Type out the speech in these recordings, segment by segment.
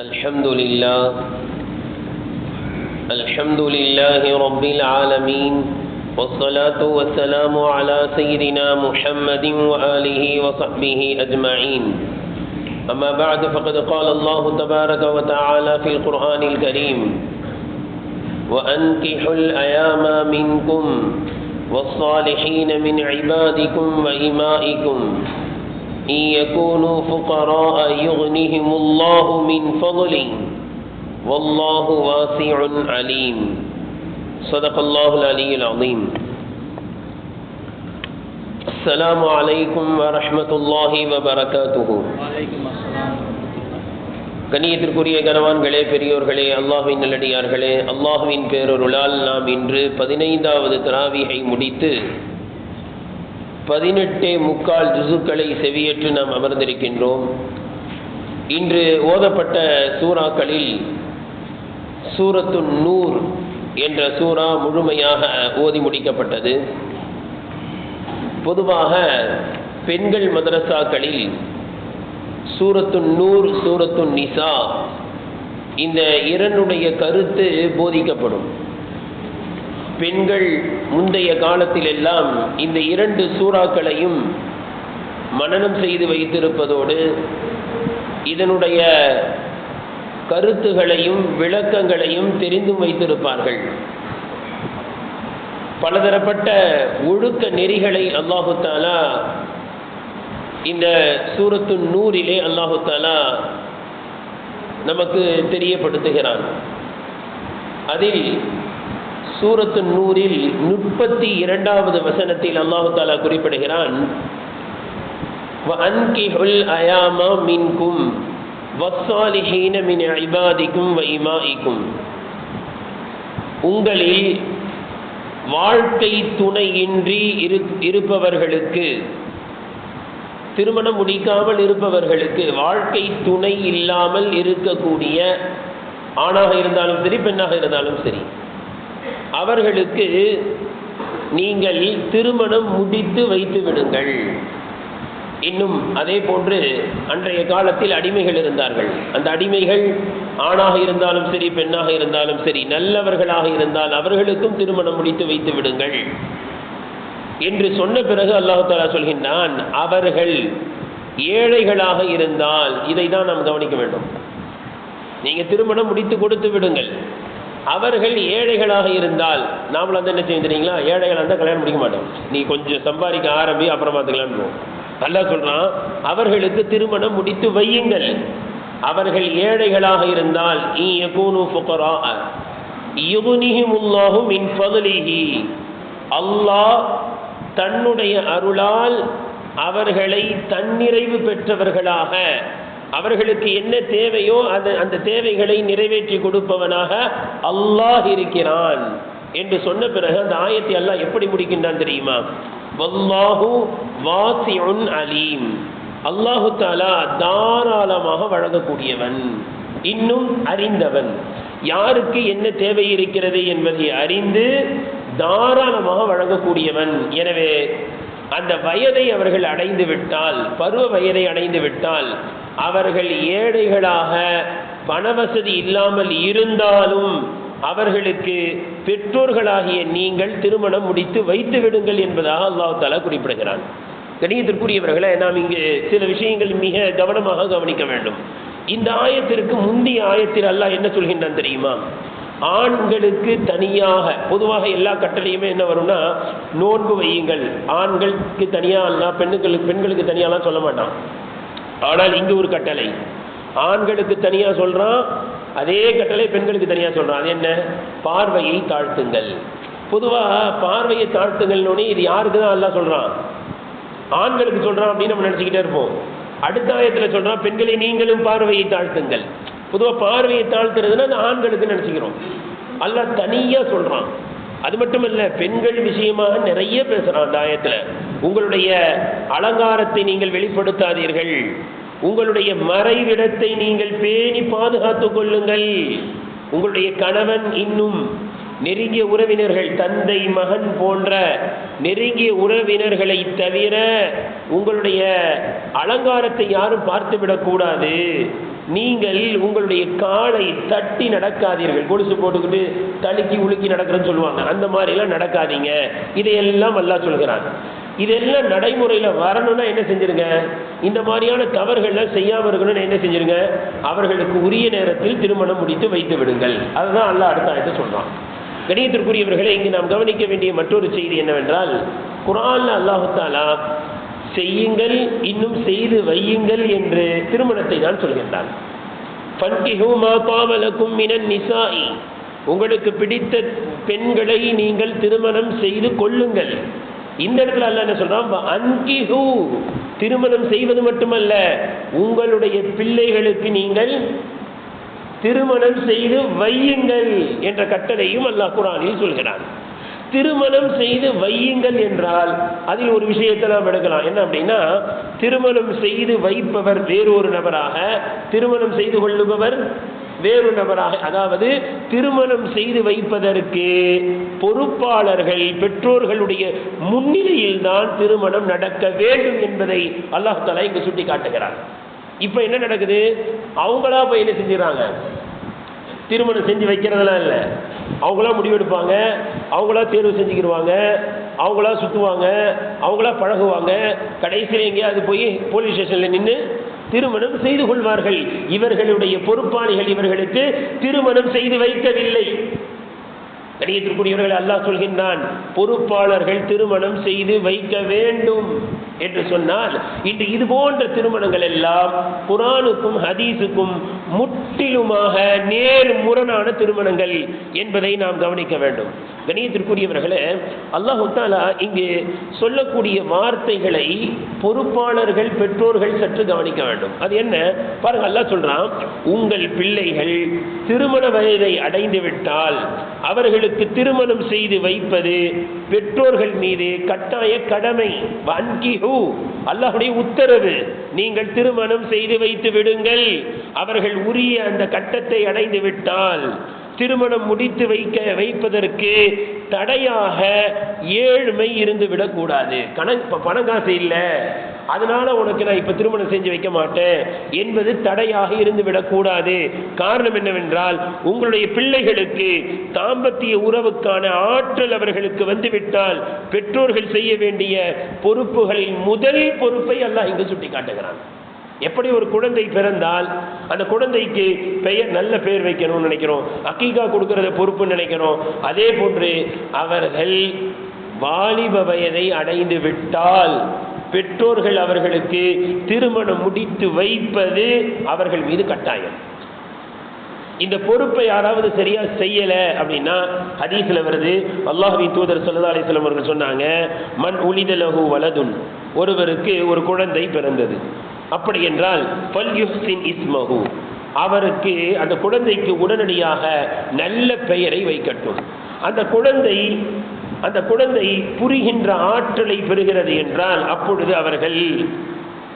الحمد لله. الحمد لله رب العالمين. والصلاة والسلام على سيدنا محمد وآله وصحبه أجمعين. أما بعد فقد قال الله تبارك وتعالى في القرآن الكريم وأنكحوا الأيام منكم والصالحين من عبادكم وإمائكم. إن يكونوا فقراء يغنهم الله من فضله والله واسع عليم صدق الله العلي العظيم السلام عليكم ورحمة الله وبركاته கண்ணியத்திற்குரிய கனவான்களே பெரியோர்களே அல்லாஹுவின் நல்லடியார்களே அல்லாஹுவின் பேரொருளால் நாம் இன்று பதினைந்தாவது தராவிகை முடித்து பதினெட்டே முக்கால் ஜுசுக்களை செவியேற்று நாம் அமர்ந்திருக்கின்றோம். இன்று ஓதப்பட்ட சூறாக்களில் சூரத்து நூர் என்ற சூறா முழுமையாக ஓதி முடிக்கப்பட்டது. பொதுவாக பெண்கள் மதரசாக்களில் சூரத்து நூர் சூரத்து நிசா இந்த இரண்டுடைய கருத்து போதிக்கப்படும். பெண்கள் முந்தைய காலத்தில் எல்லாம் இந்த இரண்டு சூறாக்களையும் மனனம் செய்து வைத்திருப்பதோடு இதனுடைய கருத்துகளையும் விளக்கங்களையும் தெரிந்தும் வைத்திருப்பார்கள். பலதரப்பட்ட ஒழுக்க நெறிகளை அல்லாஹு தாலா இந்த சூரத்து நூறிலே அல்லாஹு தாலா நமக்கு தெரியப்படுத்துகிறான். அதில் சூரத்து நூறில் முப்பத்தி இரண்டாவது வசனத்தில் அல்லாஹு தாலா குறிப்பிடுகிறான். அயாமா மின்கும் வசாலிஹீன மின் ஐபாதிக்கும் வைமாயிக்கும் உங்களில் வாழ்க்கை துணையின்றி இரு இருப்பவர்களுக்கு திருமணம் முடிக்காமல் இருப்பவர்களுக்கு வாழ்க்கை துணை இல்லாமல் இருக்கக்கூடிய ஆணாக இருந்தாலும் சரி பெண்ணாக இருந்தாலும் சரி அவர்களுக்கு நீங்கள் திருமணம் முடித்து வைத்து விடுங்கள். இன்னும் அதே போன்று அன்றைய காலத்தில் அடிமைகள் இருந்தார்கள். அந்த அடிமைகள் ஆணாக இருந்தாலும் சரி பெண்ணாக இருந்தாலும் சரி நல்லவர்களாக இருந்தால் அவர்களுக்கும் திருமணம் முடித்து வைத்து விடுங்கள். என்று சொன்ன பிறகு அல்லாஹாலா சொல்கின்றான் அவர்கள் ஏழைகளாக இருந்தால் இதை தான் நாம் கவனிக்க வேண்டும். நீங்க திருமணம் முடித்து கொடுத்து விடுங்கள். அவர்கள் ஏழைகளாக இருந்தால் நாமளும் வந்து என்ன செய்யுறீங்களா? ஏழைகளாக இருந்தால் கல்யாணம் முடிக்க மாட்டோம். நீ கொஞ்சம் சம்பாதிக்க ஆரம்பி அப்புறம் பார்த்துக்கலான்னு நல்லா சொல்றான். அவர்களுக்கு திருமணம் முடித்து வையுங்கள். அவர்கள் ஏழைகளாக இருந்தால் அல்லாஹ் தன்னுடைய அருளால் அவர்களை தன்னிறைவு பெற்றவர்களாக அவர்களுக்கு என்ன தேவையோ அது அந்த தேவைகளை நிறைவேற்றி கொடுப்பவனாக அல்லாஹ் இருக்கிறான் என்று சொன்ன பிறகு அந்த ஆயத்தை அல்லாஹ் எப்படி முடிக்கின்றான் தெரியுமா? வல்லாஹு வாசியுன் அலீம். அல்லாஹு தாலா தாராளமாக வழங்கக்கூடியவன் இன்னும் அறிந்தவன். யாருக்கு என்ன தேவை இருக்கிறது என்பதை அறிந்து தாராளமாக வழங்கக்கூடியவன். எனவே அந்த வயதை அவர்கள் அடைந்து விட்டால் பருவ வயதை அடைந்து விட்டால் அவர்கள் ஏழைகளாக பணவசதி இல்லாமல் இருந்தாலும் அவர்களுக்கு பெற்றோர்களாகிய நீங்கள் திருமணம் முடித்து வைத்து விடுங்கள் என்பதாக அல்லாஹ் குறிப்பிடுகிறான். கணியத்திற்குரியவர்களை நாம் இங்கு சில விஷயங்கள் மிக கவனமாக கவனிக்க வேண்டும். இந்த ஆயத்திற்கு முந்தைய ஆயத்தில் அல்லாஹ் என்ன சொல்கின்றான் தெரியுமா? ஆண்களுக்கு தனியாக பொதுவாக எல்லா கட்டளையுமே என்ன வரும்னா நோன்பு வையுங்கள். ஆண்களுக்கு தனியாக அல்ல பெண்ணுகளுக்கு பெண்களுக்கு தனியாலாம் சொல்ல மாட்டான். ஆனால் இங்கு ஒரு கட்டளை. ஆண்களுக்கு தனியாக சொல்கிறான் அதே கட்டளை பெண்களுக்கு தனியாக சொல்கிறான் அது என்ன? பார்வையை தாழ்த்துங்கள். பொதுவாக பார்வையை தாழ்த்துங்கள்னு இது யாருக்கு தான் எல்லாம் சொல்கிறான் ஆண்களுக்கு சொல்கிறான் அப்படின்னு நம்ம நினச்சிக்கிட்டே இருப்போம். அடுத்த ஆயத்தில் சொல்கிறான் பெண்களை நீங்களும் பார்வையை தாழ்த்துங்கள். பொதுவாக பார்வையை தாழ்த்துறதுன்னா அந்த ஆண்களுக்கு நினச்சிக்கிறோம். அல்ல தனியாக சொல்கிறான் அது மட்டுமல்ல பெண்கள் விஷயமாக நிறைய பேசுகிறான் அந்த உங்களுடைய அலங்காரத்தை நீங்கள் வெளிப்படுத்தாதீர்கள். உங்களுடைய மறைவிடத்தை நீங்கள் பேணி பாதுகாத்துக் கொள்ளுங்கள். உங்களுடைய கணவன் இன்னும் நெருங்கிய உறவினர்கள் தந்தை மகன் போன்ற நெருங்கிய உறவினர்களை தவிர உங்களுடைய அலங்காரத்தை யாரும் பார்த்துவிடக்கூடாது. நீங்கள் உங்களுடைய காலை தட்டி நடக்காதீர்கள். கொலுசு போட்டுக்கிட்டு தழுக்கி உலுக்கி நடக்கிறேன்னு சொல்லுவாங்க. அந்த மாதிரிலாம் நடக்காதீங்க. இதையெல்லாம் அல்லாஹ் சொல்கிறான். இதெல்லாம் நடைமுறையில் வரணும்னா என்ன செஞ்சிருங்க? இந்த மாதிரியான தவறுகள்லாம் செய்யாமல் இருக்கணும்னு என்ன செஞ்சிருங்க? அவர்களுக்கு உரிய நேரத்தில் திருமணம் முடித்து வைத்து விடுங்கள். அதுதான் அல்லா அடுத்த ஆயத்தை சொல்கிறான் கணியத்திற்குரியவர்களை இங்கு நாம் கவனிக்க வேண்டிய மற்றொரு செய்தி என்னவென்றால் குரான் அல்லாஹத்தாலா செய்யுங்கள் இன்னும் செய்து வையுங்கள் என்று திருமணத்தை தான் சொல்கின்றான். மா உங்களுக்கு பிடித்த பெண்களை நீங்கள் திருமணம் செய்து கொள்ளுங்கள். இந்த இடத்துல அல்ல என்ன சொல்றான்? அன்கிஹு. திருமணம் செய்வது மட்டுமல்ல உங்களுடைய பிள்ளைகளுக்கு நீங்கள் திருமணம் செய்து வையுங்கள் என்ற கட்டளையும் அல்லாஹ் குரானில் சொல்கிறான். திருமணம் செய்து வையுங்கள் என்றால் அதில் ஒரு விஷயத்தை நாம் எடுக்கலாம். என்ன அப்படின்னா திருமணம் செய்து வைப்பவர் வேறொரு நபராக திருமணம் செய்து கொள்ளுபவர் வேறு நபராக. அதாவது திருமணம் செய்து வைப்பதற்கு பொறுப்பாளர்கள் பெற்றோர்களுடைய முன்னிலையில் தான் திருமணம் நடக்க வேண்டும் என்பதை அல்லாஹ் இங்கு சுட்டி காட்டுகிறார் இப்ப என்ன நடக்குது? அவங்களா போய் என்ன செஞ்சுறாங்க திருமணம் செஞ்சு வைக்கிறதெல்லாம் இல்லை. அவங்களா முடிவெடுப்பாங்க அவங்களா தேர்வு செஞ்சுக்கிடுவாங்க அவங்களா சுற்றுவாங்க அவங்களா பழகுவாங்க. கடைசியில் எங்கேயாவது போய் போலீஸ் ஸ்டேஷனில் நின்று திருமணம் செய்து கொள்வார்கள். இவர்களுடைய பொறுப்பாளிகள் இவர்களுக்கு திருமணம் செய்து வைக்கவில்லை. கணியத்திற்குரியவர்கள் அல்லாஹ் சொல்கின்றான் பொறுப்பாளர்கள் திருமணம் செய்து வைக்க வேண்டும். என்று சொன்னால் இன்று இது போன்ற திருமணங்கள் எல்லாம் குரானுக்கும் ஹதீஸுக்கும் முற்றிலுமாக நேர் முரணான திருமணங்கள் என்பதை நாம் கவனிக்க வேண்டும். கணியத்திற்குரியவர்களே அல்லாஹு தாலா இங்கு சொல்லக்கூடிய வார்த்தைகளை பொறுப்பாளர்கள் பெற்றோர்கள் சற்று கவனிக்க வேண்டும். அது என்ன? பாருங்க அல்லாஹ் சொல்றான் உங்கள் பிள்ளைகள் திருமண வயதை அடைந்து விட்டால் அவர்களுக்கு திருமணம் செய்து வைப்பது பெற்றோர்கள் மீது கட்டாய கடமை. வன்கிஹு அல்லாஹுடைய உத்தரவு நீங்கள் திருமணம் செய்து வைத்து விடுங்கள். அவர்கள் உரிய அந்த கட்டத்தை அடைந்து விட்டால் திருமணம் முடித்து வைக்க வைப்பதற்கு தடையாக ஏழ்மை இருந்து விடக்கூடாது. கணக்கு இப்போ பணம் காசு இல்லை. அதனால உனக்கு நான் இப்போ திருமணம் செஞ்சு வைக்க மாட்டேன் என்பது தடையாக இருந்து விடக்கூடாது. காரணம் என்னவென்றால் உங்களுடைய பிள்ளைகளுக்கு தாம்பத்திய உறவுக்கான ஆற்றல் அவர்களுக்கு வந்துவிட்டால் பெற்றோர்கள் செய்ய வேண்டிய பொறுப்புகளின் முதல் பொறுப்பை அல்லாஹ் இங்கு சுட்டி காட்டுகிறான் எப்படி ஒரு குழந்தை பிறந்தால் அந்த குழந்தைக்கு பெயர் நல்ல பெயர் வைக்கணும்னு நினைக்கிறோம். அக்கீகா கொடுக்கறத பொறுப்புன்னு நினைக்கிறோம். அதே போன்று அவர்கள் வாலிப வயதை அடைந்து விட்டால் பெற்றோர்கள் அவர்களுக்கு திருமணம் முடித்து வைப்பது அவர்கள் மீது கட்டாயம். இந்த பொறுப்பை யாராவது சரியா செய்யல அப்படின்னா ஹதீஸ்ல வருது. அல்லாஹின் தூதர் சல்லா அலிஸ்லாம் அவர்கள் சொன்னாங்க மண் உளிதலகு வலதுன். ஒருவருக்கு ஒரு குழந்தை பிறந்தது. அப்படி என்றால் பல்யுஹ்சின் இஸ்மஹு. அவருக்கு அந்த குழந்தைக்கு உடனடியாக நல்ல பெயரை வைக்கட்டும். அந்த குழந்தை அந்த குழந்தை புரிகின்ற ஆற்றலை பெறுகிறது என்றால் அப்பொழுது அவர்கள்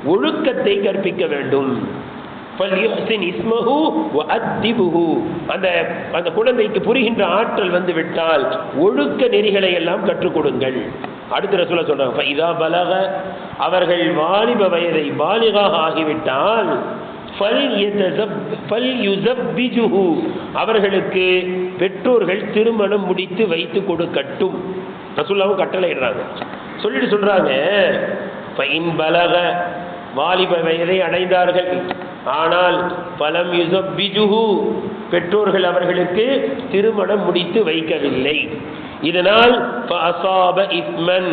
ஒழுக்கத்தை கற்பிக்க வேண்டும். அந்த அந்த குழந்தைக்கு புரிகின்ற ஆற்றல் வந்து விட்டால் ஒழுக்க நெறிகளை எல்லாம் கற்றுக் கொடுங்கள். அடுத்த ரசூலா சொல்றாங்க ஃபைதா பலக அவர்கள் வாலிப வயதை பாலிகாக ஆகிவிட்டால் ஃபல் ஃபல் அவர்களுக்கு பெற்றோர்கள் திருமணம் முடித்து வைத்து கொடுக்கட்டும். ரசூல்லாவும் கட்டளையிடுறாங்க. சொல்லிட்டு சொல்றாங்க ஃபைன் பலக வாலிப வயதை அடைந்தார்கள். ஆனால் பலம் யுசப்பிஜுஹு பெற்றோர்கள் அவர்களுக்கு திருமணம் முடித்து வைக்கவில்லை. இதனால் ஃபஅஸாப இஸ்மன்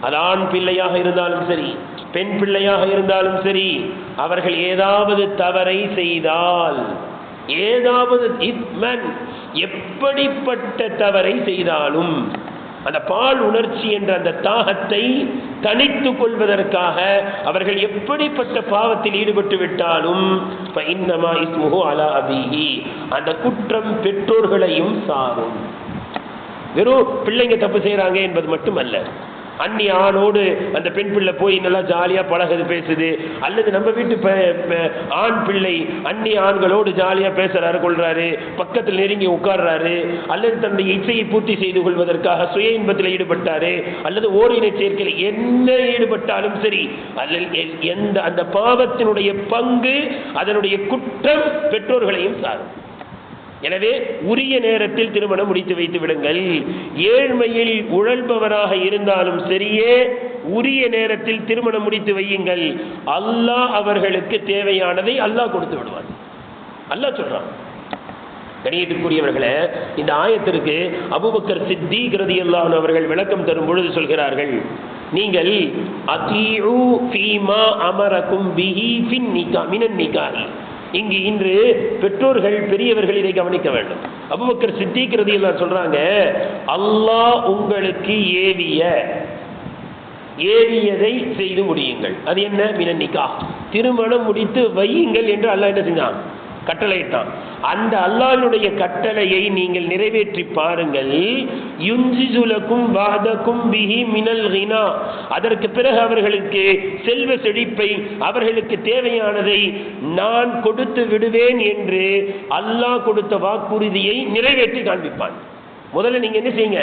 அது ஆண் பிள்ளையாக இருந்தாலும் சரி பெண் பிள்ளையாக இருந்தாலும் சரி அவர்கள் ஏதாவது தவறை செய்தால் ஏதாவது இஸ்மன் எப்படிப்பட்ட தவறை செய்தாலும் அந்த பால் உணர்ச்சி என்ற அந்த தாகத்தை தனித்து கொள்வதற்காக அவர்கள் எப்படிப்பட்ட பாவத்தில் ஈடுபட்டு விட்டாலும் அலா அந்த குற்றம் பெற்றோர்களையும் சாரும். வெறும் பிள்ளைங்க தப்பு செய்கிறாங்க என்பது மட்டுமல்ல. அன்னி ஆணோடு அந்த பெண் பிள்ளை போய் நல்லா ஜாலியாக பழகுது பேசுது. அல்லது நம்ம வீட்டு ஆண் பிள்ளை அன்னி ஆண்களோடு ஜாலியாக பேசுகிறாரு கொள்றாரு. பக்கத்தில் நெருங்கி உட்கார்றாரு. அல்லது தன்னுடைய இச்சையை பூர்த்தி செய்து கொள்வதற்காக சுய இன்பத்தில் ஈடுபட்டாரு. அல்லது ஓரின சேர்க்கையில் என்ன ஈடுபட்டாலும் சரி அல்லது எந்த அந்த பாவத்தினுடைய பங்கு அதனுடைய குற்றம் பெற்றோர்களையும் சாரும். எனவே உரிய நேரத்தில் திருமணம் முடித்து வைத்து விடுங்கள். ஏழ்மையில் உழல்பவராக இருந்தாலும் சரியே உரிய நேரத்தில் திருமணம் முடித்து வையுங்கள். அல்லாஹ் அவர்களுக்கு தேவையானதை அல்லாஹ் கொடுத்து விடுவார் அல்லாஹ் சொல்றான். கணியத்திற்குரியவர்களே இந்த ஆயத்திற்கு அபுபக்கர் கிரதி அல்லாஹ் அவர்கள் விளக்கம் தரும் பொழுது சொல்கிறார்கள் நீங்கள் அதீஉ ஃபீமா பிஹி ஃபின் நிகா மினன் நிகாஹி இங்கு இன்று பெற்றோர்கள் பெரியவர்கள் இதை கவனிக்க வேண்டும். அபுபக்கர் சித்திக்கிறது எல்லாம் சொல்றாங்க அல்லாஹ் உங்களுக்கு ஏவிய ஏவியதை செய்து முடியுங்கள். அது என்ன? மினன்னிக்கா திருமணம் முடித்து வையுங்கள் என்று அல்லாஹ் என்ன செஞ்சான்? கட்டளையிட்டான். அந்த அல்லாஹினுடைய கட்டளையை நீங்கள் நிறைவேற்றி பாருங்கள். யுஞ்சிசுலக்கும் வாதக்கும் பிஹி மினல் ஹினா அதற்கு பிறகு அவர்களுக்கு செல்வ செழிப்பை அவர்களுக்கு தேவையானதை நான் கொடுத்து விடுவேன் என்று அல்லாஹ் கொடுத்த வாக்குறுதியை நிறைவேற்றி காண்பிப்பான். முதல்ல நீங்க என்ன செய்யுங்க?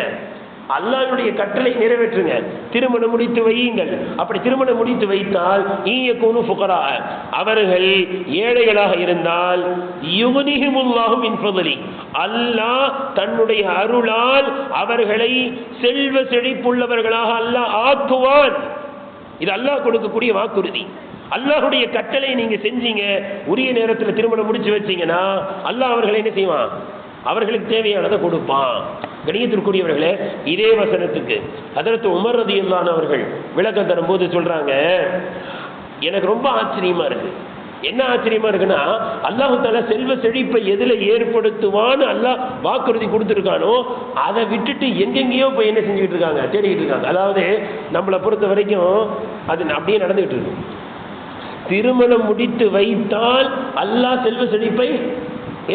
அல்லாஹ்வுடைய கட்டளை நிறைவேற்றுங்க. திருமணம் முடித்து வையுங்கள். அப்படி திருமணம் முடித்து வைத்தால் ஈயக்கூனு ஃபுகரா. அவர்கள் ஏழைகளாக இருந்தால் யுகனிஹிமுல்லாஹும் இன்பதலி அல்லாஹ் தன்னுடைய அருளால் அவர்களை செல்வ செழிப்புள்ளவர்களாக அல்லாஹ் ஆக்குவான். இது அல்லாஹ் கொடுக்கக்கூடிய வாக்குறுதி. அல்லாஹுடைய கட்டளை நீங்க செஞ்சீங்க உரிய நேரத்தில் திருமணம் முடிச்சு வச்சீங்கன்னா அல்லாஹ் அவர்களை என்ன செய்வான்? அவர்களுக்கு தேவையானதை கொடுப்பான். கணியத்திற்குரியவர்களே இதே வசனத்துக்கு. அதற்கு உமர் ரதியுல்லான் அவர்கள் விளக்கம் தரும்போது சொல்றாங்க எனக்கு ரொம்ப ஆச்சரியமா இருக்கு. என்ன ஆச்சரியமா இருக்குன்னா அல்லாஹு தாலா செல்வ செழிப்பை எதுல ஏற்படுத்துவான்னு அல்லாஹ் வாக்குறுதி கொடுத்துருக்கானோ அதை விட்டுட்டு எங்கெங்கேயோ போய் என்ன செஞ்சுக்கிட்டு இருக்காங்க தேடிக்கிட்டு இருக்காங்க. அதாவது நம்மளை பொறுத்த வரைக்கும் அது அப்படியே நடந்துகிட்டு இருக்கு. திருமணம் முடித்து வைத்தால் அல்லாஹ் செல்வ செழிப்பை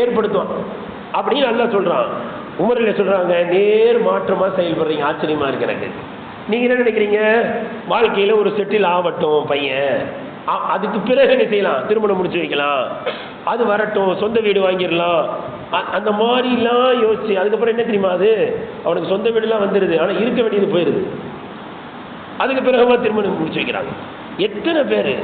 ஏற்படுத்துவான் அப்படின்னு அல்லாஹ் சொல்றான். உமரில் சொல்கிறாங்க நேர் மாற்றமாக செயல்படுறீங்க. ஆச்சரியமாக இருக்கு எனக்கு. நீங்கள் என்ன நினைக்கிறீங்க? வாழ்க்கையில் ஒரு செட்டில் ஆகட்டும் பையன். அதுக்கு பிறகு என்ன செய்யலாம்? திருமணம் முடிச்சு வைக்கலாம். அது வரட்டும் சொந்த வீடு வாங்கிடலாம். அ- அந்த மாதிரிலாம் யோசிச்சு அதுக்கப்புறம் என்ன தெரியுமா அது? அவனுக்கு சொந்த வீடுலாம் வந்துடுது ஆனால் இருக்க வேண்டியது போயிடுது அதுக்கு பிறகுமா திருமணம் முடிச்சு வைக்கிறாங்க. எத்தனை பேர்?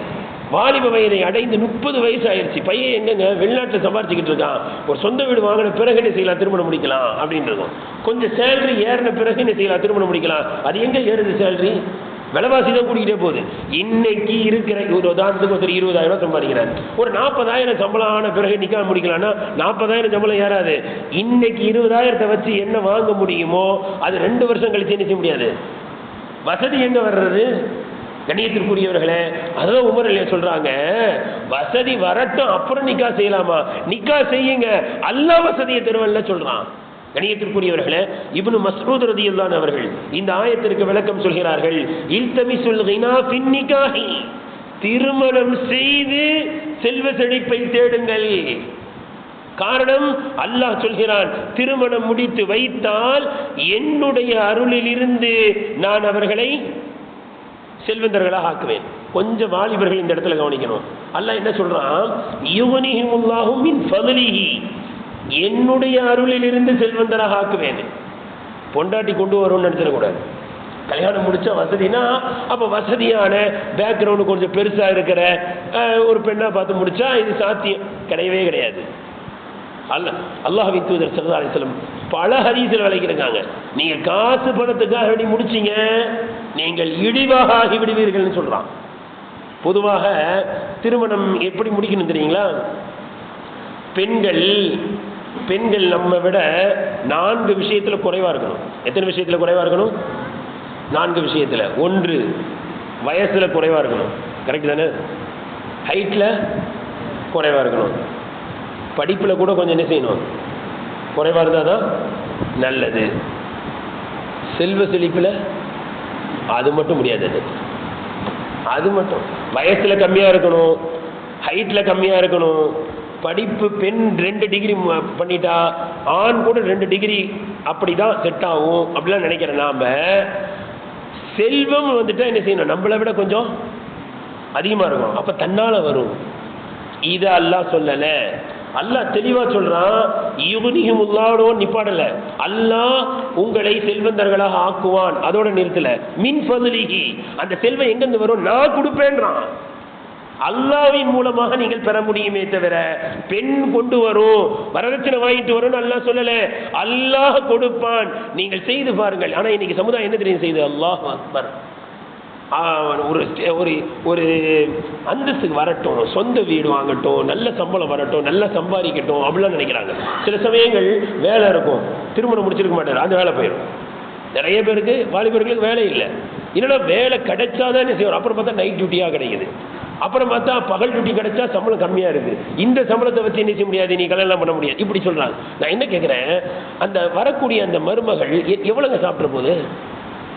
வாலிப வயதை அடைந்து முப்பது வயசு ஆயிடுச்சு பையன் எங்கங்க வெளிநாட்டில் சம்பாரிச்சுக்கிட்டு இருக்கான். ஒரு சொந்த வீடு வாங்கின பிறகு என்ன செய்யலாம்? திருமணம் முடிக்கலாம் அப்படின்றதும் கொஞ்சம் சேலரி ஏறின பிறகு என்ன செய்யலாம்? திருமணம் முடிக்கலாம். அது எங்கே ஏறுது சேலரி விலைவாசி தான் கூட்டிக்கிட்டே போகுது. இன்னைக்கு இருக்கிற ஒரு உதாரணத்துக்கு ஒருத்தர் இருபதாயிரம் ரூபாய் சம்பாதிக்கிறார். ஒரு நாற்பதாயிரம் சம்பளம் ஆன பிறகு நிற்காம முடிக்கலாம்னா நாற்பதாயிரம் சம்பளம் ஏறாது. இன்னைக்கு இருபதாயிரத்தை வச்சு என்ன வாங்க முடியுமோ அது ரெண்டு வருஷம் கழிச்சு என்ன செய்ய முடியாது? வசதி எங்கே வர்றது? கணியத்திற்குரியவர்களே அதான் உமர் இல்லையா சொல்றாங்க வசதி வரட்டும் அப்புறம் நிக்கா செய்யலாமா? நிக்கா செய்யுங்க அல்லாஹ் வசதியை தருவல்ல சொல்றான். கணியத்திற்குரியவர்களே இவனு மஸ்ரூத் ரதியல்லான் அவர்கள் இந்த ஆயத்திற்கு விளக்கம் சொல்கிறார்கள் இல்தமி கினா ஃபின் திருமணம் செய்து செல்வ செழிப்பை தேடுங்கள். காரணம் அல்லாஹ் சொல்கிறான் திருமணம் முடித்து வைத்தால் என்னுடைய அருளிலிருந்து நான் அவர்களை செல்வந்தர்களாக ஆக்குவேன். கொஞ்சம் வாலிபர்கள் இந்த இடத்துல கவனிக்கணும். அல்ல என்ன சொல்றான்? யுவனிஹிமுல்லாஹும் மின் ஃபதலிஹி. என்னுடைய அருளிலிருந்து செல்வந்தராக ஆக்குவேன். பொண்டாட்டி கொண்டு வரும்னு நினைச்சிடக்கூடாது. கல்யாணம் முடிச்ச வசதினா அப்போ வசதியான பேக்ரவுண்டு கொஞ்சம் பெருசாக இருக்கிற ஒரு பெண்ணாக பார்த்து முடிச்சா இது சாத்தியம். கிடையவே கிடையாது. அல்ல அல்லாஹ் தூதர் சல்லா அலிஸ்லம் பல ஹதீஸில் விளைக்கிறாங்க நீங்க காசு பணத்துக்காக வேண்டி முடிச்சீங்க. நீங்கள் இழிவாக ஆகி விடுவீர்கள்னு பொதுவாக திருமணம் எப்படி முடிக்கணும் தெரியுங்களா? பெண்கள் பெண்கள் நம்ம விட நான்கு விஷயத்தில் குறைவாக இருக்கணும். எத்தனை விஷயத்தில் குறைவாக இருக்கணும்? நான்கு விஷயத்தில். ஒன்று வயசில் குறைவாக இருக்கணும். கரெக்ட் தானே? ஹைட்டில் குறைவாக இருக்கணும். படிப்பில் கூட கொஞ்சம் என்ன செய்யணும்? குறைவாக இருந்தால் தான் நல்லது. செல்வ செழிப்பில் அது மட்டும் முடியாது அது. அது மட்டும். வயசில் கம்மியாக இருக்கணும் ஹைட்டில் கம்மியாக இருக்கணும் படிப்பு பெண் ரெண்டு டிகிரி பண்ணிட்டா ஆண் கூட ரெண்டு டிகிரி அப்படி தான் செட் ஆகும் அப்படிலாம் நினைக்கிறேன் நாம் செல்வம் வந்துட்டா என்ன செய்யணும்? நம்மளை விட கொஞ்சம் அதிகமா இருக்கும். அப்ப தன்னால வரும். இதை அல்லாஹ் சொல்லலை. அல்லாஹ் தெளிவா சொல்றான் யுகுனியும் உள்ளாடோ நிப்பாடல. அல்லாஹ் உங்களை செல்வந்தர்களாக ஆக்குவான். அதோட நிறுத்தல. மின் பதிலிகி அந்த செல்வம் எங்கிருந்து வரும்? நான் கொடுப்பேன்றான். அல்லாவின் மூலமாக நீங்கள் பெற முடியுமே தவிர பெண் கொண்டு வரும். வரதட்சணை வாங்கிட்டு வரும் அல்லாஹ் சொல்லல. அல்லாஹ் கொடுப்பான். நீங்கள் செய்து பாருங்கள். ஆனா இன்னைக்கு சமுதாயம் என்ன தெரியும் செய்து? அல்லாஹ் அக்பர். ஒரு ஒரு ஒரு அந்தஸ்துக்கு வரட்டும் சொந்த வீடு வாங்கட்டும் நல்ல சம்பளம் வரட்டும் நல்லா சம்பாதிக்கட்டும் அப்படிலாம் நினைக்கிறாங்க. சில சமயங்கள் வேலை இருக்கும். திருமணம் முடிச்சிருக்க மாட்டார் அந்த வேலை போயிடும் நிறைய பேருக்கு வாலிபர்களுக்கு வேலை இல்லை. என்னடா வேலை கிடைச்சாதான் என்ன செய்வோம் அப்புறம் பார்த்தா நைட் டியூட்டியாக கிடைக்குது. அப்புறம் பார்த்தா பகல் டியூட்டி கிடைச்சா சம்பளம் கம்மியாக இருக்குது இந்த சம்பளத்தை வச்சு என்ன செய்ய முடியாது? நீ கல்யாணம் பண்ண முடியாது. இப்படி சொல்கிறாங்க நான் என்ன கேட்குறேன் அந்த வரக்கூடிய அந்த மருமகள் எவ்வளோங்க சாப்பிட்ற போது?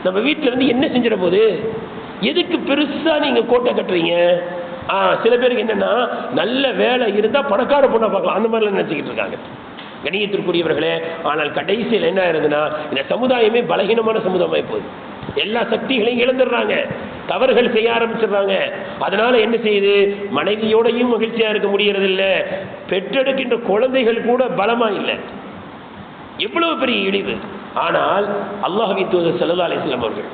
நம்ம வீட்டில் இருந்து என்ன செஞ்சிட போகுது? எதுக்கு பெருசா நீங்க கோட்டை கட்டுறீங்க? ஆ சில பேருக்கு என்னன்னா நல்ல வேலை இருந்தா பணக்கார பொண்ணை பார்க்கலாம். அந்த மாதிரிலாம் நினைச்சுக்கிட்டு இருக்காங்க. கணியத்திற்குரியவர்களே ஆனால் கடைசியில் என்ன ஆயிருதுன்னா இந்த சமுதாயமே பலகீனமான சமுதாயமாக போகுது. எல்லா சக்திகளையும் இழந்துடுறாங்க. தவறுகள் செய்ய ஆரம்பிச்சிடுறாங்க. அதனால என்ன செய்யுது? மனைவியோடையும் மகிழ்ச்சியா இருக்க முடியறது இல்லை பெற்றெடுக்கின்ற குழந்தைகள் கூட பலமா இல்லை. எவ்வளவு பெரிய இழிவு. ஆனால் அல்லாஹவி தூதர் ஸல்லல்லாஹு அலிஸ்லாம் அவர்கள்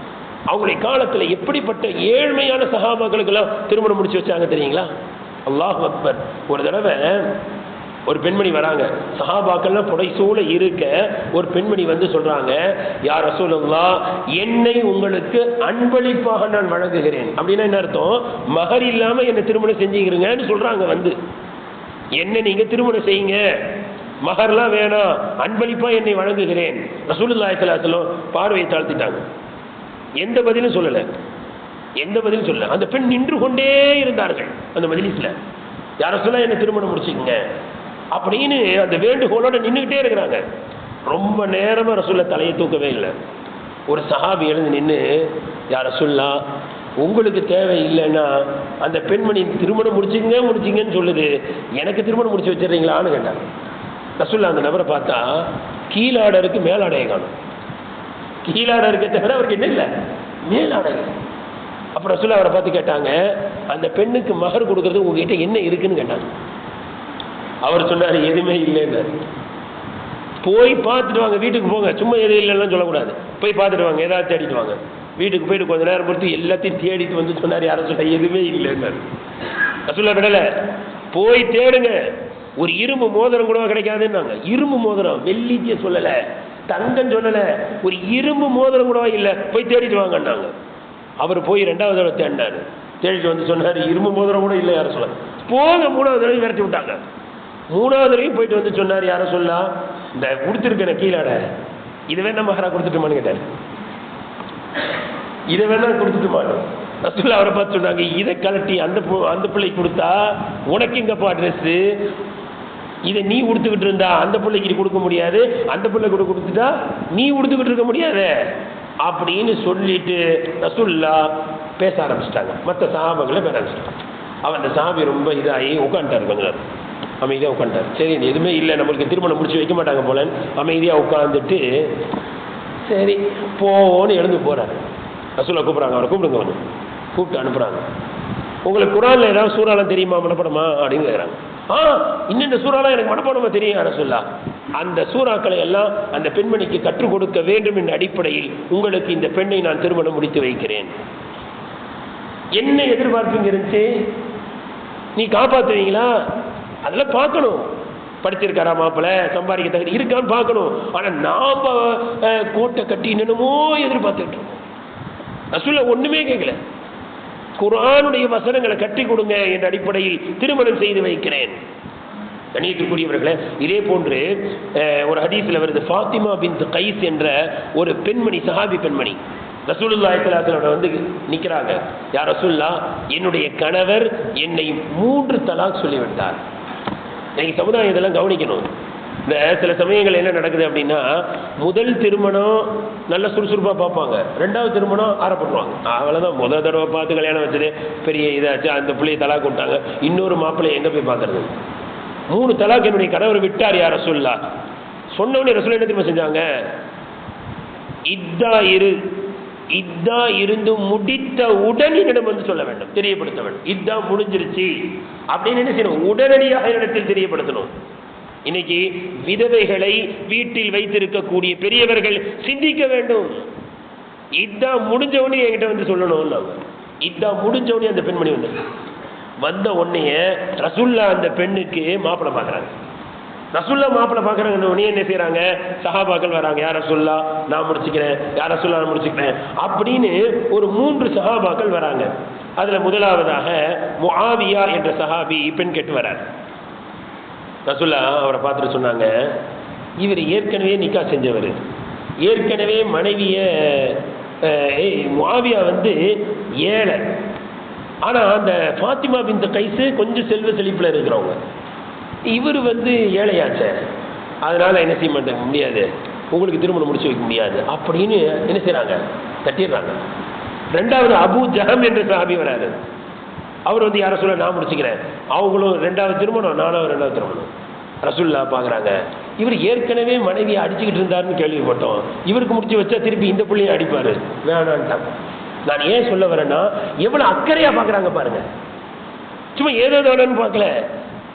அவங்களுடைய காலத்தில் எப்படிப்பட்ட ஏழ்மையான சகாபாக்களுக்கெல்லாம் திருமணம் முடிச்சு வச்சாங்க தெரியுங்களா? அல்லாஹ் அக்பர். ஒரு தடவை ஒரு பெண்மணி வராங்க. சஹாபாக்கள்லாம் புடைசூழ இருக்க ஒரு பெண்மணி வந்து சொல்றாங்க யார் ரசூலுல்லா என்னை உங்களுக்கு அன்பளிப்பாக நான் வழங்குகிறேன். அப்படின்னா என்ன அர்த்தம்? மகர் இல்லாம என்னை திருமணம் செஞ்சுக்கிறீங்கன்னு சொல்றாங்க வந்து. என்ன நீங்க திருமணம் செய்யுங்க? மகர்லாம் வேணாம். அன்பளிப்பா என்னை வழங்குகிறேன். ரசூலுல்லாஹி பார்வையை தாழ்த்திட்டாங்க. எந்த பதிலும் சொல்லல. எந்த பதிலும் சொல்லல. அந்த பெண் நின்று கொண்டே இருந்தார்கள் அந்த மஜ்லிஸ்ல. யார சொல்ல என்ன திருமணம் முடிச்சுக்கங்க அப்படின்னு அந்த வேண்டுகோளோட நின்றுகிட்டே இருக்கிறாங்க. ரொம்ப நேரமா ரசூல்ல தலையை தூக்கவே இல்லை. ஒரு சஹாபி எழுந்து நின்று யார சொல்லா உங்களுக்கு தேவை இல்லைன்னா அந்த பெண்மணி திருமணம் முடிச்சுங்க முடிச்சிங்கன்னு சொல்லுது. எனக்கு திருமணம் முடிச்சு வச்சிடுறீங்களான்னு கேட்டாங்க. ரசுல்லா அந்த நபரை பார்த்தா கீழாடருக்கு மேலாடையை காணும். கீழாடை இருக்க தவிர அவருக்கு என்ன இல்லை? மேலாடை. அப்புறம் ரசுல்லா அவரை பார்த்து கேட்டாங்க அந்த பெண்ணுக்கு மகர் கொடுக்கறது உங்ககிட்ட என்ன இருக்குன்னு கேட்டாங்க. அவர் சொன்னார் எதுவுமே இல்லைன்னு. போய் பார்த்துட்டு வாங்க வீட்டுக்கு போங்க. சும்மா எதுவும் இல்லைன்னு சொல்லக்கூடாது. போய் பார்த்துட்டு வாங்க ஏதாவது தேடிட்டு வாங்க. வீட்டுக்கு போயிட்டு கொஞ்ச நேரம் பொறுத்து எல்லாத்தையும் தேடிட்டு வந்து சொன்னார் யாரும் சொல்ல எதுவுமே இல்லைன்னாரு. ரசுல்லா விடலை. போய் தேடுங்க. ஒரு இரும்பு மோதிரம் கூட கிடைக்காதுன்னாங்க. இரும்பு மோதிரம் வெள்ளித்திய சொல்லல தங்கம் சொல்லல ஒரு இரும்பு மோதிரம் கூட இல்லை போய் தேடிட்டு வாங்கன்னாங்க. அவர் போய் ரெண்டாவது தடவை தேடினாரு. தேடிட்டு வந்து சொன்னாரு இரும்பு மோதிரம் கூட இல்லை யாரும் சொல்ல. போக மூணாவது தடவை விரட்டி விட்டாங்க. மூணாவது தடவையும் போயிட்டு வந்து சொன்னார் யாரும் சொல்லலாம் இந்த கொடுத்துருக்கேன் கீழாட? இதை வேணா மகரா கொடுத்துட்டுமான்னு கேட்டார். இதை வேணா கொடுத்துட்டுமான்னு. ரசூல்லா அவரை பார்த்து சொன்னாங்க இதை கலட்டி அந்த பு- அந்த பிள்ளைக்கு கொடுத்தா உனக்கு எங்கப்பா ட்ரெஸ்ஸு இதை நீ உடுத்துக்கிட்டு இருந்தா அந்த பிள்ளைக்கு கொடுக்க முடியாது. அந்த பிள்ளை கூட கொடுத்துட்டா நீ உடுத்துக்கிட்டு இருக்க முடியாது. அப்படின்னு சொல்லிட்டு ரசுல்லா பேச ஆரம்பிச்சிட்டாங்க. மற்ற சாபங்களை பேச ஆரம்பிச்சிட்டாங்க. அவன் அந்த சாமி ரொம்ப இதாகி உட்காந்துட்டார் கொஞ்ச நேரம் அமைதியாக உட்காந்துட்டார் சரி எதுவுமே இல்லை. நம்மளுக்கு திருமணம் முடிச்சு வைக்க மாட்டாங்க போலன்னு அமைதியாக உட்காந்துட்டு சரி போவோன்னு எழுந்து போகிறார் ரசூலா கூப்பிட்றாங்க. அவரை கூப்பிடுங்க அவனு கூப்பிட்டு அனுப்புகிறாங்க உங்களுக்கு குரானில் ஏதாவது சூறாலாம் தெரியுமா? மனப்படமா அப்படின்னு கேட்குறாங்க ஆ இன்னென்ன சூறாலாம் எனக்கு மனப்படமா தெரியும் அரசுல்லா. அந்த சூறாக்களை எல்லாம் அந்த பெண்மணிக்கு கற்றுக் கொடுக்க வேண்டும் என்ற அடிப்படையில் உங்களுக்கு இந்த பெண்ணை நான் திருமணம் முடித்து வைக்கிறேன். என்ன எதிர்பார்ப்புங்க இருந்துச்சு? நீ காப்பாத்துவீங்களா? அதெல்லாம் பார்க்கணும். படிச்சிருக்காரா மாப்பிள்ள சம்பாதிக்க தகுதி இருக்கான்னு பார்க்கணும். ஆனால் நாம் கோட்டை கட்டி என்னென்னமோ எதிர்பார்த்துட்டு இருக்கோம். ரசூல்ல ஒன்றுமே கேட்கல. குரானுடைய வசனங்களை கட்டி கொடுங்க என்ற அடிப்படையில் திருமணம் செய்து வைக்கிறேன். கணியத்திற்குரியவர்களே இதே போன்று ஒரு ஹதீஸில் வருது ஃபாத்திமா பின் கைஸ் என்ற ஒரு பெண்மணி சஹாபி பெண்மணி ரசூலுல்லாஹி வந்து நிற்கிறாங்க யார் ரசூல்லா என்னுடைய கணவர் என்னை மூன்று தலாக் சொல்லிவிட்டார். இன்னைக்கு சமுதாயம் இதெல்லாம் கவனிக்கணும். இந்த சில சமயங்கள் என்ன நடக்குது அப்படின்னா முதல் திருமணம் நல்ல சுறுசுறுப்பாக பார்ப்பாங்க. ரெண்டாவது திருமணம் ஆரப்படுவாங்க. அவ்வளோதான் முதல் தடவை பார்த்து கல்யாணம் வச்சது பெரிய இதாச்சு அந்த பிள்ளையை தலா விட்டாங்க இன்னொரு மாப்பிள்ளையை எங்கே போய் பார்க்கறது? மூணு தலாக்கு என்னுடைய கணவர் விட்டார் யார் ரசூல்லா. சொன்ன உடனே ரசூல் என்ன திரும்ப செஞ்சாங்க? இதா இரு இதா இருந்து முடித்த உடன் வந்து சொல்ல வேண்டும் தெரியப்படுத்த வேண்டும். இதான் முடிஞ்சிருச்சு. அப்படின்னு என்ன செய்யணும்? உடனடியாக என்னிடத்தில் தெரியப்படுத்தணும். இன்னைக்கு விதவைகளை வீட்டில் வைத்திருக்கக்கூடிய பெரியவர்கள் சிந்திக்க வேண்டும். இதான் முடிஞ்சவனே என்கிட்ட வந்து சொல்லணும் இத்தா இதான் உடனே அந்த பெண்மணி வந்து. வந்த உடனே ரசுல்லா அந்த பெண்ணுக்கு மாப்பிள்ளை பார்க்குறாங்க. ரசுல்லா மாப்பிள்ளை பார்க்குறாங்க உடனே என்ன செய்கிறாங்க சஹாபாக்கள் வராங்க. யார் ரசுல்லா நான் முடிச்சுக்கிறேன். யார் ரசுல்லா நான் முடிச்சுக்கிறேன். அப்படின்னு ஒரு மூன்று சஹாபாக்கள் வராங்க. அதில் முதலாவதாக முஆவியா என்ற சஹாபி பெண் கேட்டு வரார். ரசுல்லா அவரை பார்த்துட்டு சொன்னாங்க இவர் ஏற்கனவே நிக்கா செஞ்சவர். ஏற்கனவே மனைவிய மாவியா வந்து ஏழை. ஆனால் அந்த ஃபாத்திமா பிந்த கைஸு கொஞ்சம் செல்வ செழிப்பில் இருக்கிறவங்க. இவர் வந்து ஏழையாச்சே. அதனால் என்ன செய்ய மாட்டாங்க முடியாது. உங்களுக்கு திருமணம் முடிச்சு வைக்க முடியாது. அப்படின்னு என்ன செய்கிறாங்க தட்டிடுறாங்க ரெண்டாவது அபு ஜஹம் என்ற சாபி வராரு. அவர் வந்து யாரை சொல்ல நான் முடிச்சுக்கிறேன். அவங்களும் ரெண்டாவது திருமணம் நானும் ரெண்டாவது திருமணம். ரசுல்லா பார்க்குறாங்க. இவர் ஏற்கனவே மனைவியை அடிச்சுக்கிட்டு இருந்தாருன்னு கேள்விப்பட்டோம். இவருக்கு முடிச்சு வச்சா திருப்பி இந்த பிள்ளையை அடிப்பார். வேணான்ட்டாங்க. நான் ஏன் சொல்ல வரேன்னா எவ்வளோ அக்கறையாக பார்க்குறாங்க பாருங்க. சும்மா ஏதோ தானு பார்க்கல.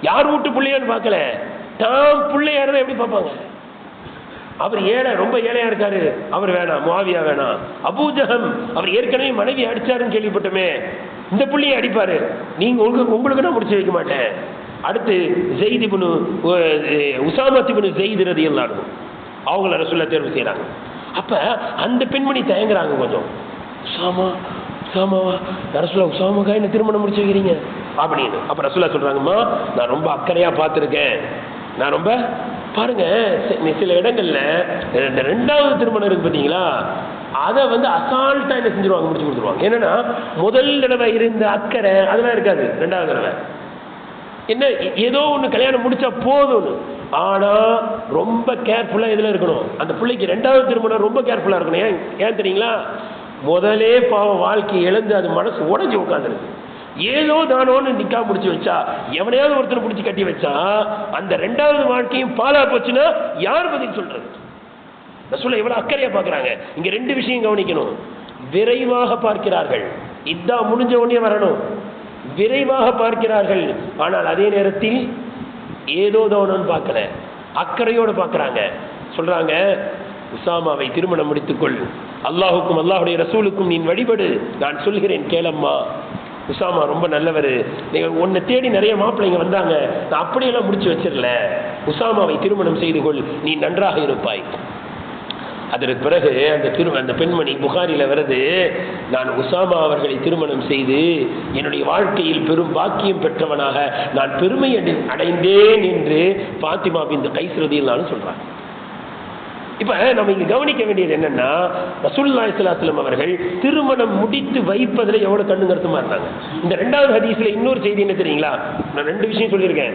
யார் வீட்டு பிள்ளையான்னு பார்க்கல. தான் பிள்ளையாரதை எப்படி பார்ப்பாங்க? அவர் ஏழை ரொம்ப ஏழையா இருக்காரு. அவர் வேணாம் மாவியா வேணாம். அபூஜகம் அவர் ஏற்கனவே மனைவி அடிச்சாருன்னு கேள்விப்பட்டோமே. இந்த பிள்ளையை அடிப்பாரு. நீங்க உங்களுக்கு உங்களுக்கு நான் முடிச்சு வைக்க மாட்டேன். அடுத்து ஜெய்தி புனு உசாமத்தி புனு ஜெய்து ரதி எல்லாம் அவங்கள ரசுல்லா தேர்வு செய்கிறாங்க அப்போ அந்த பெண்மணி தயங்குறாங்க கொஞ்சம். உசாமா உசாமாவா? ரசுல்லா உசாமாக்கா என்ன திருமணம் முடிச்சு வைக்கிறீங்க? அப்படின்னு. அப்போ ரசுல்லா சொல்கிறாங்கம்மா நான் ரொம்ப அக்கறையாக பார்த்துருக்கேன். நான் ரொம்ப பாருங்க சில இடங்கள்ல ரெண்டாவது திருமணம் இருக்கு பார்த்தீங்களா அதை வந்து அசால்ட்டா என்ன செஞ்சிருவாங்க? முடிச்சு கொடுத்துருவாங்க. என்னன்னா முதல் தடவை இருந்த அக்கறை அதெல்லாம் இருக்காது. ரெண்டாவது தடவை. என்ன ஏதோ ஒன்று கல்யாணம் முடிச்சா போதும்னு. ஆனால் ரொம்ப கேர்ஃபுல்லாக இதில் இருக்கணும். அந்த பிள்ளைக்கு ரெண்டாவது திருமணம் ரொம்ப கேர்ஃபுல்லாக இருக்கணும். ஏன் ஏன் தெரியுங்களா? முதலே பாவம் வாழ்க்கை இழந்து அது மனசு உடஞ்சி உட்காந்துருக்கு ஏதோ தானோன்னு நிக்கா முடிச்சு வச்சா எவனையாவது ஒருத்தர் பிடிச்சி கட்டி வச்சா அந்த ரெண்டாவது வாழ்க்கையும் பாலா போச்சுன்னா யார் பதில் சொல்றது? சொல்ல இவ்வளவு அக்கறையா பார்க்கறாங்க இங்க ரெண்டு விஷயம் கவனிக்கணும். விரைவாக பார்க்கிறார்கள். இதான் முடிஞ்ச உடனே வரணும். விரைவாக பார்க்கிறார்கள். ஆனால் அதே நேரத்தில் ஏதோ தோணுன்னு பார்க்கல. அக்கறையோடு பார்க்குறாங்க. சொல்கிறாங்க உசாமாவை திருமணம் முடித்துக்கொள். அல்லாஹுக்கும் அல்லாஹுடைய ரசூலுக்கும் நீ வழிபடு. நான் சொல்கிறேன் கேளம்மா. உசாமா ரொம்ப நல்லவர். நீங்கள் உன்னை தேடி நிறைய மாப்பிள்ளைங்க வந்தாங்க. நான் அப்படியெல்லாம் முடிச்சு வச்சிடல. உசாமாவை திருமணம் செய்து கொள். நீ நன்றாக இருப்பாய். அதற்கு பிறகு அந்த திரு அந்த பெண்மணி புகாரில வருது நான் உசாமா அவர்களை திருமணம் செய்து என்னுடைய வாழ்க்கையில் பெரும் பாக்கியம் பெற்றவனாக நான் பெருமை அடை- அடைந்தேன் என்று பாத்திமா பின் நானும் சொல்றாங்க. இப்ப நம்ம இங்க கவனிக்க வேண்டியது என்னன்னா ரசூல்லா இஸ்லாஸ்லம் அவர்கள் திருமணம் முடித்து வைப்பதில் எவ்வளவு கண்ணு கருத்துமா இருந்தாங்க இந்த ரெண்டாவது ஹதீஸ்ல இன்னொரு செய்தி என்ன தெரியுங்களா? நான் ரெண்டு விஷயம் சொல்லியிருக்கேன்.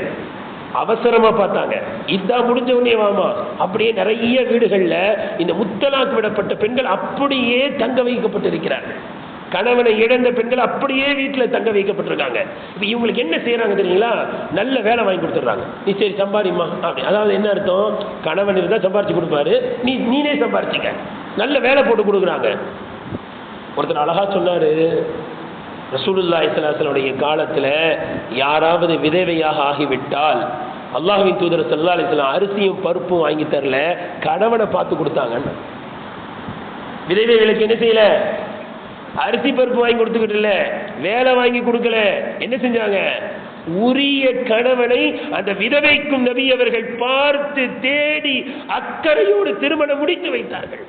அவசரமா பார்த்தாங்க. இதான் முடிஞ்ச உடனே வாமா. அப்படியே நிறைய வீடுகள்ல இந்த முத்தலாக்கு விடப்பட்ட பெண்கள் அப்படியே தங்க வைக்கப்பட்டிருக்கிறார்கள் கணவனை இழந்த பெண்கள் அப்படியே வீட்டில் தங்க வைக்கப்பட்டிருக்காங்க. இப்போ இவங்களுக்கு என்ன செய்கிறாங்க தெரியுங்களா? நல்ல வேலை வாங்கி கொடுத்துட்றாங்க. நீ சரி சம்பாதிம்மா அப்படி. அதாவது என்ன அர்த்தம்? கணவன் இருந்தால் சம்பாரிச்சு கொடுப்பாரு. நீ நீனே சம்பாரிச்சிக்க. நல்ல வேலை போட்டு கொடுக்குறாங்க. ஒருத்தர் அழகாக சொன்னார். ரசூலுல்லா இஸ்லாசனுடைய காலத்துல யாராவது விதவையாக ஆகிவிட்டால் அல்லாஹின் தூதர் சல்லா அலிஸ்லாம் அரிசியும் பருப்பும் வாங்கி தரல கணவனை பார்த்து கொடுத்தாங்கன்னு. விதவைகளுக்கு என்ன செய்யல? அரிசி பருப்பு வாங்கி கொடுத்துக்கிட்டு இல்ல வேலை வாங்கி கொடுக்கல. என்ன செஞ்சாங்க? உரிய கணவனை அந்த விதவைக்கும் நபி அவர்கள் பார்த்து தேடி அக்கறையோடு திருமணம் முடித்து வைத்தார்கள்.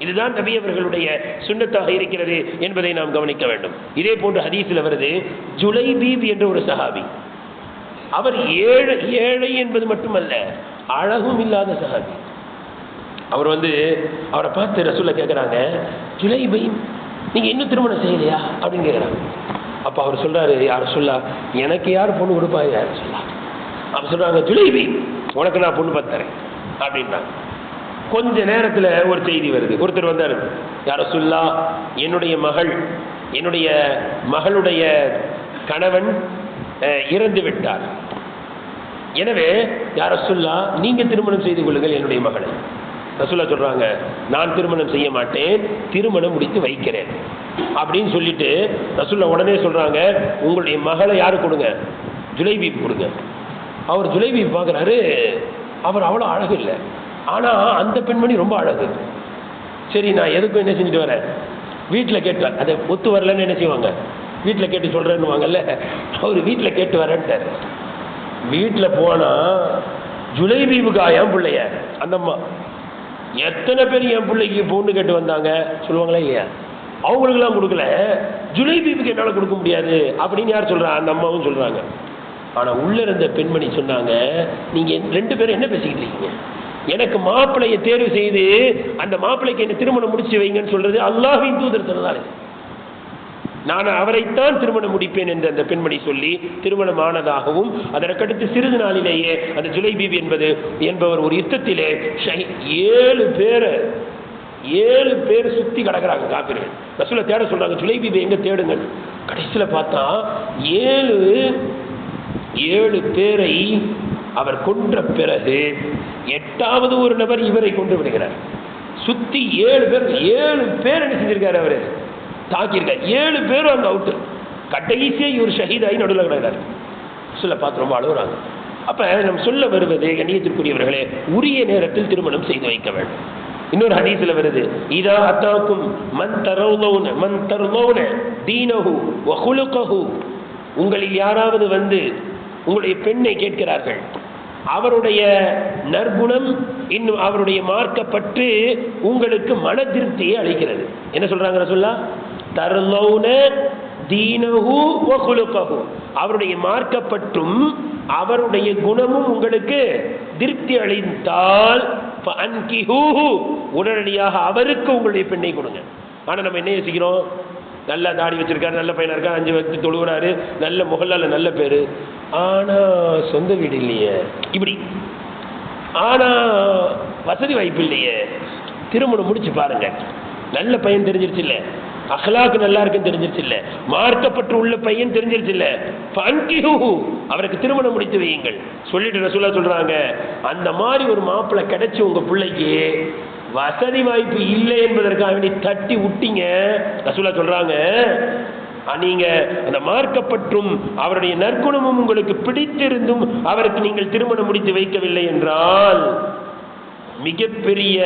இதுதான் நபி அவர்களுடைய சுண்ணத்தாக இருக்கிறது என்பதை நாம் கவனிக்க வேண்டும். இதே போன்று ஹதீஸில் வருது ஜுலைபீப் என்ற ஒரு சஹாபி. அவர் ஏழை ஏழை என்பது மட்டுமல்ல அழகும் இல்லாத சஹாபி. அவர் வந்து அவரை பார்த்து ரசூலை கேட்குறாங்க ஜுலைபை நீங்க இன்னும் திருமணம் செய்யலையா? அப்படின்னு கேட்குறாங்க அப்ப அவர் சொல்றாரு யார் சொல்லா எனக்கு யார் பொண்ணு கொடுப்பா? யார் சொல்லா அப்ப சொல்றாங்க ஜுலைபி உனக்கு நான் பொண்ணு பார்த்து தரேன். அப்படின்றாங்க. கொஞ்ச நேரத்தில் ஒரு செய்தி வருது. ஒருத்தர் வந்தார் யார சொல்லா என்னுடைய மகள் என்னுடைய மகளுடைய கணவன் இறந்து விட்டார். எனவே யார சொல்லா நீங்க திருமணம் செய்து கொள்ளுங்கள் என்னுடைய மகளை. ரசுல்லா சொல்றாங்க நான் திருமணம் செய்ய மாட்டேன் திருமணம் முடித்து வைக்கிறேன். அப்படின்னு சொல்லிட்டு ரசுல்லா உடனே சொல்றாங்க உங்களுடைய மகளை யாரு கொடுங்க? ஜுலைபீப் கொடுங்க. அவர் ஜுலைபீப் பார்க்குறாரு அவர் அவ்வளோ அழகு இல்லை. ஆனால் அந்த பெண்மணி ரொம்ப அழகு. சரி நான் எதுக்கும் என்ன செஞ்சுட்டு வரேன்? வீட்டில் கேட்டு அதை ஒத்து வரலன்னு என்ன செய்வாங்க? வீட்டில் கேட்டு சொல்கிறேன்னு வாங்கல்ல அவர் வீட்டில் கேட்டு வரேன்ட்டார். வீட்டில் போனால் ஜுலைபீபுக்கா என் பிள்ளைய? அந்த அம்மா. எத்தனை பேர் என் பிள்ளைக்கு பொண்ணு கேட்டு வந்தாங்க? சொல்லுவாங்களா இல்லையா? அவங்களுக்கெல்லாம் கொடுக்கல. ஜுலைபீபுக்கு என்னால் கொடுக்க முடியாது அப்படின்னு யார் சொல்றா? அந்த அம்மாவும் சொல்கிறாங்க ஆனால் உள்ளே இருந்த பெண்மணி சொன்னாங்க நீங்கள் ரெண்டு பேரும் என்ன பேசிக்கிட்டு இருக்கீங்க? எனக்கு மாப்பிள்ளையை தேர்வு செய்து அந்த மாப்பிள்ளைக்கு என்ன திருமணம் முடிச்சு வைங்கன்னு சொல்றது அல்லாஹின் தூதர் சொன்னதாலே நான் அவரைத்தான் திருமணம் முடிப்பேன் என்று அந்த பெண்மணி சொல்லி திருமணம் ஆனதாகவும் அதற்கடுத்து சிறிது நாளிலேயே அந்த ஜுலை பீபி என்பது என்பவர் ஒரு யுத்தத்திலே ஏழு பேரை ஏழு பேர் சுத்தி கிடக்குறாங்க காப்பீர்கள் ரசூலை தேட சொல்றாங்க ஜுலை பீபி எங்க தேடுங்க கடைசியில பார்த்தா ஏழு ஏழு பேரை அவர் கொன்ற பிறகு எட்டாவது ஒரு நபர் இவரை கொண்டு விடுகிறார். சுத்தி ஏழு பேர் ஏழு பேர் என்ன செஞ்சிருக்காரு அவரு? தாக்கியிருக்கார். ஏழு பேரும் அந்த அவுட்டு கடைசியாக இவர் ஷஹீதாகி நடுவில் கிடக்கிறார் சொல்ல பார்த்து ரொம்ப அழுகுறாங்க. அப்ப நம் சொல்ல வருவது கண்ணியத்திற்குரியவர்களே உரிய நேரத்தில் திருமணம் செய்து வைக்க வேண்டும். இன்னொரு ஹதீஸில் வருது இதா அத்தாக்கும் மன் தரவுன மன் தருளவுன தீனஹு வஹுலுகஹு. உங்களில் யாராவது வந்து உங்களுடைய பெண்ணை கேட்கிறார்கள். அவருடைய நற்குணம் இன்னும் அவருடைய மார்க்கப்பட்டு உங்களுக்கு மன திருப்தியை அளிக்கிறது. என்ன சொல்றாங்க ரசூல்லா தர்லௌன தீனஹு வகுலுகஹு அவருடைய மார்க்கப்பட்டும் அவருடைய குணமும் உங்களுக்கு திருப்தி அளித்தால் உடனடியாக அவருக்கு உங்களுடைய பெண்ணை கொடுங்க. ஆனால் நம்ம என்ன யோசிக்கிறோம்? நல்ல தாடி வச்சிருக்காரு நல்ல பையனாக இருக்கா அஞ்சு வச்சு தொழுகிறாரு நல்ல முகல்லால நல்ல பேர். ஆனா சொந்த வீடு இல்லையே. இப்படி. ஆனா வசதி வாய்ப்பு இல்லையே. திருமணம் முடிச்சு பாருங்க. நல்ல பையன் தெரிஞ்சிருச்சு இல்ல. அஹ்லாக்கு நல்லா இருக்குன்னு தெரிஞ்சிருச்சு இல்ல. மார்க்கப்பட்டு உள்ள பையன் தெரிஞ்சிருச்சு இல்ல. அவருக்கு திருமணம் முடித்து வையுங்கள். சொல்லிட்டு ரசூலா சொல்றாங்க அந்த மாதிரி ஒரு மாப்பிள்ளை கிடைச்சு உங்க பிள்ளைக்கு வசதி வாய்ப்பு இல்லை என்பதற்காக வேண்டி தட்டி விட்டீங்க. ரசூலா சொல்றாங்க நீங்க அந்த மார்க்கப்பற்றும் அவருடைய நற்குணமும் உங்களுக்கு பிடித்திருந்தும் அவருக்கு நீங்கள் திருமணம் முடித்து வைக்கவில்லை என்றால் மிகப்பெரிய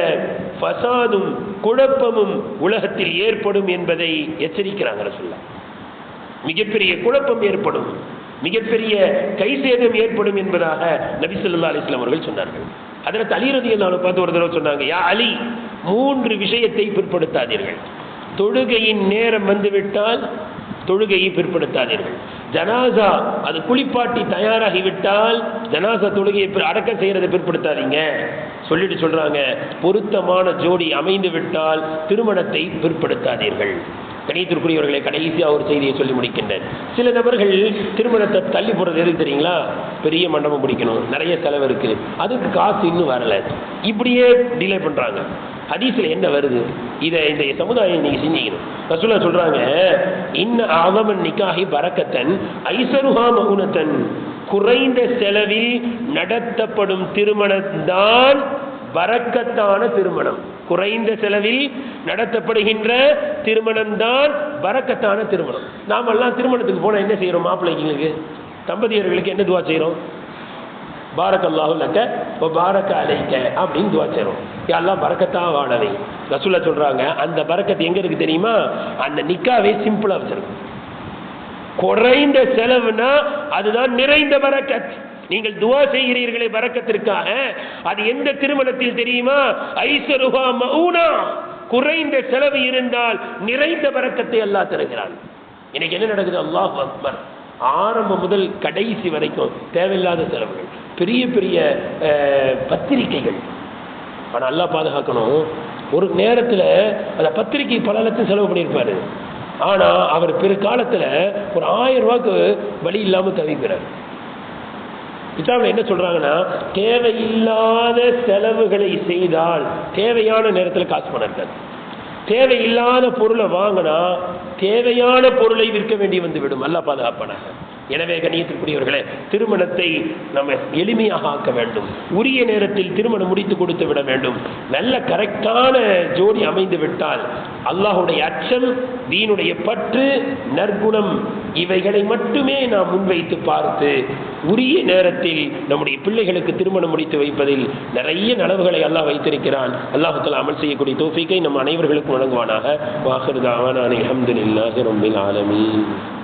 பசாதும் குழப்பமும் உலகத்தில் ஏற்படும் என்பதை எச்சரிக்கிறாங்க ரசூல்லா மிகப்பெரிய குழப்பம் ஏற்படும் மிகப்பெரிய கைசேதம் ஏற்படும் என்பதாக நபிசல்லா அலிஸ்லாம் அவர்கள் சொன்னார்கள். அதில் தலிரதி என்ன பார்த்து ஒரு தடவை சொன்னாங்க யா அலி மூன்று விஷயத்தை பிற்படுத்தாதீர்கள். தொழுகையின் நேரம் வந்துவிட்டால் தொழுகையை பிற்படுத்தாதீர்கள். ஜனாசா அது குளிப்பாட்டி தயாராகிவிட்டால் ஜனாசா தொழுகையை பிற- அடக்கம் செய்யறதை பிற்படுத்தாதீங்க. சொல்லிட்டு சொல்றாங்க பொருத்தமான ஜோடி அமைந்து விட்டால் திருமணத்தை பிற்படுத்தாதீர்கள். கணியத்திற்குரியவர்களை கடைசியாக ஒரு செய்தியை சொல்லி முடிக்கின்றேன். சில நபர்கள் திருமணத்தை தள்ளி போடுறது எதுக்கு தெரியுங்களா? பெரிய மண்டபம் பிடிக்கணும். நிறைய செலவு இருக்கு. அதுக்கு காசு இன்னும் வரல. இப்படியே டிலே பண்றாங்க. ஹதீஸில் என்ன வருது? இதை இந்த சமுதாயம் நீங்கள் சிந்திக்கணும் ரசூலா சொல்கிறாங்க இன்ன ஆவமன் நிக்காகி பறக்கத்தன் ஐசருஹா மகுனத்தன் குறைந்த செலவில் நடத்தப்படும் திருமணம்தான் வரக்கத்தான திருமணம். குறைந்த செலவில் நடத்தப்படுகின்ற திருமணம் தான் திருமணம். நாமெல்லாம் திருமணத்துக்கு போனால் என்ன செய்கிறோம் மாப்பிள்ளைங்களுக்கு தம்பதியர்களுக்கு என்ன துவா செய்கிறோம் பாரக் அல்லாஹு லக்க வ பாரக்க அலைக்க அப்படின்னு துவா செய்கிறோம் எல்லாம் பறக்கத்தான் வாழவை. ரசூலா சொல்கிறாங்க அந்த பறக்கத்து எங்கே இருக்குது தெரியுமா? அந்த நிக்காவே சிம்பிளாக வச்சுருக்கும். குறைந்த செலவுனா அதுதான் நிறைந்த பறக்கத் நீங்கள் துவா செய்கிறீர்களே பறக்கத்திற்காக அது எந்த திருமணத்தில் தெரியுமா? ஐசருஹா மவுனா. குறைந்த செலவு இருந்தால் நிறைந்த பறக்கத்தை அல்லாஹ் தருகிறான். இன்னைக்கு என்ன நடக்குது? அல்லாஹ் அக்பர். ஆரம்பம் முதல் கடைசி வரைக்கும் தேவையில்லாத செலவுகள். பெரிய பெரிய பத்திரிகைகள். பத்திரிக்கைகள் ஆனால் நல்லா பாதுகாக்கணும். ஒரு நேரத்தில் அந்த பத்திரிக்கை பல லட்சம் செலவு பண்ணியிருப்பாரு. ஆனால் அவர் பிற்காலத்தில் ஒரு ஆயிரம் ரூபாய்க்கு வழி இல்லாமல் தவிக்கிறார் கிதாபில் என்ன சொல்கிறாங்கன்னா தேவையில்லாத செலவுகளை செய்தால் தேவையான நேரத்தில் காசு பணம் இருக்காது. தேவையில்லாத பொருளை வாங்கினா தேவையான பொருளை விற்க வேண்டி வந்து விடும். நல்லா பாதுகாப்பானாங்க எனவே கணியத்திற்குரியவர்களே திருமணத்தை நம்ம எளிமையாக ஆக்க வேண்டும். உரிய நேரத்தில் திருமணம் முடித்து கொடுத்து விட வேண்டும். நல்ல கரெக்டான ஜோடி அமைந்து விட்டால் அல்லாஹுடைய அச்சம் தீனுடைய பற்று நற்குணம் இவைகளை மட்டுமே நாம் முன்வைத்து பார்த்து உரிய நேரத்தில் நம்முடைய பிள்ளைகளுக்கு திருமணம் முடித்து வைப்பதில் நிறைய நனவுகளை அல்லாஹ் வைத்திருக்கிறான். அல்லாஹத்தில் அமல் செய்யக்கூடிய தோஃபிக்கை நம் அனைவர்களுக்கும் வழங்குவானாக. வாஹிருதாவான அலமதுல்லாஹி ரொம்ப ஆலமீன்.